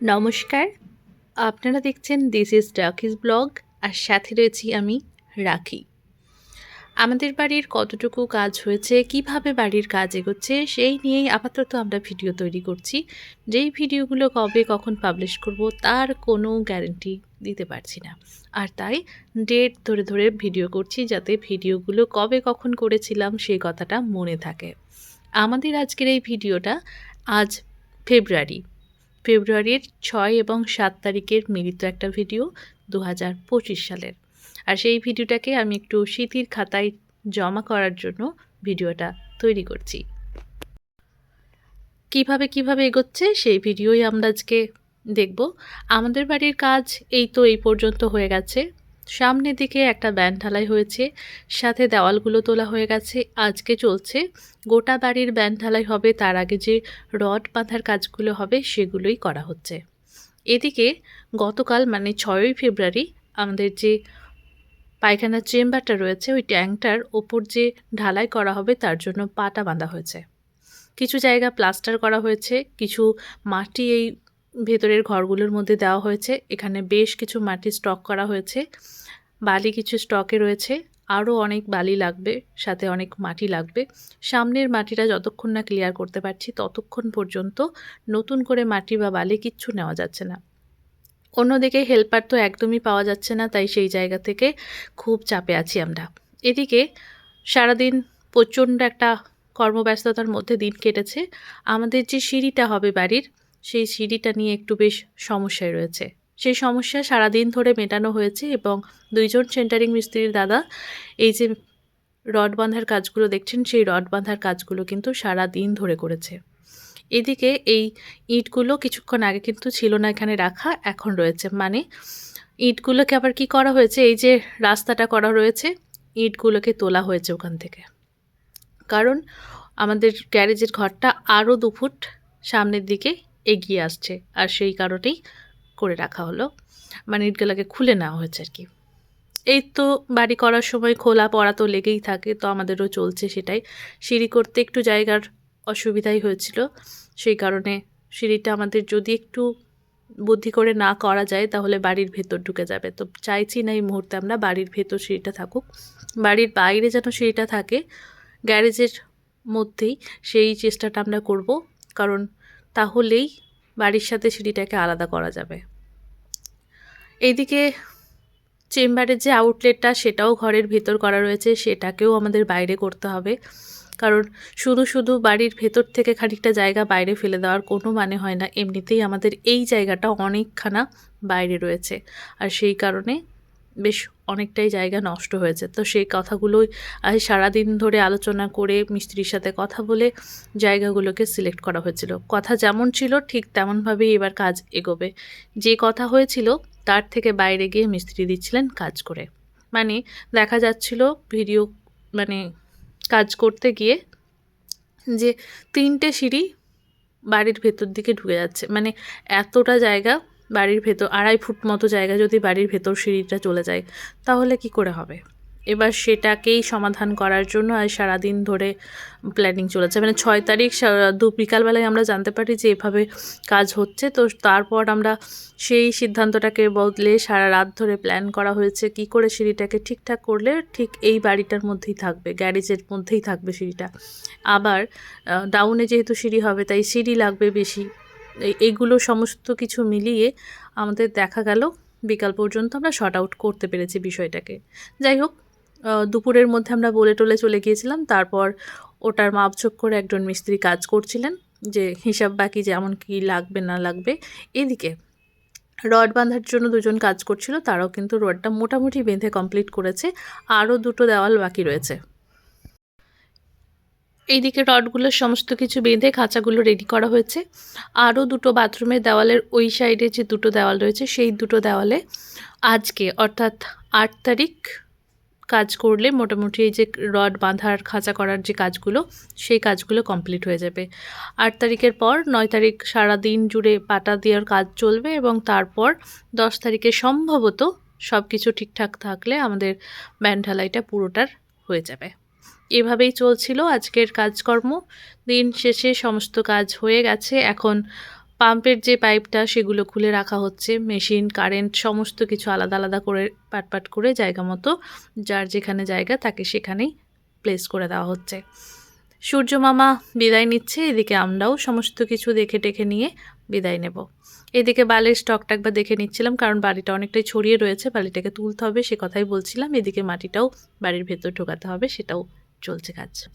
নমস্কার। আপনারা দেখছেন দিস ইজ ডাকিস ব্লগ আর সাথে রয়েছি আমি রাখি। আমাদের বাড়ির কতটুকু কাজ হয়েছে, কীভাবে বাড়ির কাজ এগোচ্ছে, সেই নিয়েই আপাতত আমরা ভিডিও তৈরি করছি। যেই ভিডিওগুলো কবে কখন পাবলিশ করব, তার কোনো গ্যারেন্টি দিতে পারছি না। আর তাই ডেট ধরে ধরে ভিডিও করছি, যাতে ভিডিওগুলো কবে কখন করেছিলাম সেই কথাটা মনে থাকে। আমাদের আজকের এই ভিডিওটা আজ ফেব্রুয়ারি ফেব্রুয়ারির ছয় এবং সাত তারিখের মিলিত একটা ভিডিও দু হাজার পঁচিশ সালের। আর সেই ভিডিওটাকে আমি একটু স্মৃতির খাতায় জমা করার জন্য ভিডিওটা তৈরি করছি। কীভাবে কীভাবে এগোচ্ছে সেই ভিডিওই আমরা আজকে দেখব। আমাদের বাড়ির কাজ এই তো এই পর্যন্ত হয়ে গেছে। সামনের দিকে একটা ব্যান ঢালাই হয়েছে, সাথে দেওয়ালগুলো তোলা হয়ে গেছে, আজকে চলছে। গোটা বাড়ির ব্যান ঢালাই হবে, তার আগে যে রড বাঁধার কাজগুলো হবে, সেগুলোই করা হচ্ছে। এদিকে গতকাল মানে ছয়ই ফেব্রুয়ারি, আমাদের যে পায়খানার চেম্বারটা রয়েছে, ওই ট্যাঙ্কটার ওপর যে ঢালাই করা হবে, তার জন্য পাটা বাঁধা হয়েছে। কিছু জায়গা প্লাস্টার করা হয়েছে, কিছু মাটি এই ভেতরের ঘরগুলোর মধ্যে দেওয়া হয়েছে। এখানে বেশ কিছু মাটি স্টক করা হয়েছে। বালি কিছু স্টকে রয়েছে। আরও অনেক বালি লাগবে, সাথে অনেক মাটি লাগবে। সামনের মাটিটা যতক্ষণ না ক্লিয়ার করতে পারছি, ততক্ষণ পর্যন্ত নতুন করে মাটি বা বালি কিচ্ছু নেওয়া যাচ্ছে না। অন্যদিকে হেল্পার তো একদমই পাওয়া যাচ্ছে না, তাই সেই জায়গা থেকে খুব চাপে আছি আমরা। এদিকে সারাদিন প্রচণ্ড একটা কর্মব্যস্ততার মধ্যে দিন কেটেছে। আমাদের যে সিঁড়িটা হবে বাড়ির সেই সিঁড়িটা নিয়ে একটু বেশ সমস্যায় রয়েছে। সেই সমস্যা সারাদিন ধরে মেটানো হয়েছে এবং দুইজন সেন্টারিং মিস্ত্রির দাদা এই যে রড বাঁধার কাজগুলো দেখছেন, সেই রড বাঁধার কাজগুলো কিন্তু সারা দিন ধরে করেছে। এদিকে এই ইটগুলো কিছুক্ষণ আগে কিন্তু ছিল না এখানে রাখা, এখন রয়েছে। মানে ইটগুলোকে আবার কি করা হয়েছে? এই যে রাস্তাটা করা রয়েছে, ইটগুলোকে তোলা হয়েছে ওখান থেকে। কারণ আমাদের গ্যারেজের ঘরটা আরও দু ফুট সামনের দিকে এগিয়ে আসছে। আর সেই কারণেই করে রাখা হলো। মানে ইটগুলোকে খুলে নেওয়া হয়েছে আর কি। এই তো বাড়ি করার সময় খোলা পড়া তো লেগেই থাকে, তো আমাদেরও চলছে সেটাই। সিঁড়ি করতে একটু জায়গার অসুবিধাই হয়েছিল। সেই কারণে সিঁড়িটা আমাদের যদি একটু বুদ্ধি করে না করা যায়, তাহলে বাড়ির ভেতর ঢুকে যাবে। তো চাইছি না এই মুহূর্তে আমরা বাড়ির ভেতর সিঁড়িটা থাকুক। বাড়ির বাইরে যেন সিঁড়িটা থাকে, গ্যারেজের মধ্যেই সেই চেষ্টাটা আমরা করব। কারণ তাহলেই বাড়ির সাথে সিঁড়িটাকে আলাদা করা যাবে। এইদিকে চেম্বারের যে আউটলেটটা, সেটাও ঘরের ভেতর করা রয়েছে, সেটাকেও আমাদের বাইরে করতে হবে। কারণ শুধু শুধু বাড়ির ভেতর থেকে খানিকটা জায়গা বাইরে ফেলে দেওয়ার কোনো মানে হয় না, এমনিতেই আমাদের এই জায়গাটা অনেকখানা বাইরে রয়েছে। আর সেই কারণে বেশ অনেকটাই জায়গা নষ্ট হয়েছে। তো সেই কথাগুলোই সারাদিন ধরে আলোচনা করে মিস্ত্রির সাথে কথা বলে জায়গাগুলোকে সিলেক্ট করা হয়েছিল। কথা যেমন ছিল, ঠিক তেমনভাবেই এবার কাজ এগোবে। যে কথা হয়েছিল, তার থেকে বাইরে গিয়ে মিস্ত্রি দিচ্ছিলেন কাজ করে। মানে দেখা যাচ্ছিল ভিডিও মানে কাজ করতে গিয়ে যে তিনটে সিঁড়ি বাড়ির ভেতর দিকে ঢুকে যাচ্ছে। মানে এতটা জায়গা বাড়ির ভেতর আড়াই ফুট মতো জায়গা যদি বাড়ির ভেতর সিঁড়িটা চলে যায়, তাহলে কি করে হবে? এবার সেটাকেই সমাধান করার জন্য আজ সারাদিন ধরে প্ল্যানিং চলেছে। মানে ছয় তারিখ দু বিকালবেলায় আমরা জানতে পারি যে এভাবে কাজ হচ্ছে। তো তারপর আমরা সেই সিদ্ধান্তটাকে বদলে সারা রাত ধরে প্ল্যান করা হয়েছে, কি করে সিঁড়িটাকে ঠিকঠাক করলে ঠিক এই বাড়িটার মধ্যেই থাকবে, গ্যারেজের মধ্যেই থাকবে সিঁড়িটা। আবার ডাউনে যেহেতু সিঁড়ি হবে, তাই সিঁড়ি লাগবে বেশি। এইগুলো সমস্ত কিছু মিলিয়ে আমাদের দেখা গেল। বিকাল পর্যন্ত আমরা শর্ট আউট করতে পেরেছি বিষয়টাকে। যাই হোক দুপুরের মধ্যে আমরা বলে টলে চলে গিয়েছিলাম। তারপর ওটার মাপঝোপ করে একজন মিস্ত্রি কাজ করছিলেন যে হিসাব বাকি যেমন কি লাগবে, না লাগবে। এদিকে রড বাঁধার জন্য দুজন কাজ করছিল, তারাও কিন্তু রডটা মোটামুটি বেঁধে কমপ্লিট করেছে। আরও দুটো দেওয়াল বাকি রয়েছে। এইদিকে রডগুলো সমস্ত কিছু বেঁধে খাঁচাগুলো রেডি করা হয়েছে। আরও দুটো বাথরুমের দেওয়ালের ওই সাইডে যে দুটো দেওয়াল রয়েছে, সেই দুটো দেওয়ালে আজকে, অর্থাৎ আট তারিখ কাজ করলে মোটামুটি এই যে রড বাঁধার, খাঁচা করার যে কাজগুলো, সেই কাজগুলো কমপ্লিট হয়ে যাবে। আট তারিখের পর নয় তারিখ সারা দিন জুড়ে পাটা দেওয়ার কাজ চলবে এবং তারপর দশ তারিখে সম্ভবত সব কিছু ঠিকঠাক থাকলে আমাদের ব্যান্ড ঢালাইটা পুরোটার হয়ে যাবে। এভাবেই চলছিল আজকের কাজকর্ম। দিন শেষে সমস্ত কাজ হয়ে গেছে। এখন পাম্পের যে পাইপটা, সেগুলো খুলে রাখা হচ্ছে। মেশিন, কারেন্ট, সমস্ত কিছু আলাদা আলাদা করে পাট পাট করে জায়গা মতো, যার যেখানে জায়গা তাকে সেখানেই প্লেস করে দেওয়া হচ্ছে। সূর্য মামা বিদায় নিচ্ছে। এদিকে আমরাও সমস্ত কিছু দেখে টেখে নিয়ে বিদায় নেব। এদিকে বালির স্টকটা একবার দেখে নিচ্ছিলাম, কারণ বাড়িটা অনেকটাই ছড়িয়ে রয়েছে। বালিটাকে তুলতে হবে, সে কথাই বলছিলাম। এদিকে মাটিটাও বাড়ির ভেতর ঢোকাতে হবে, সেটাও চলছে কাজ।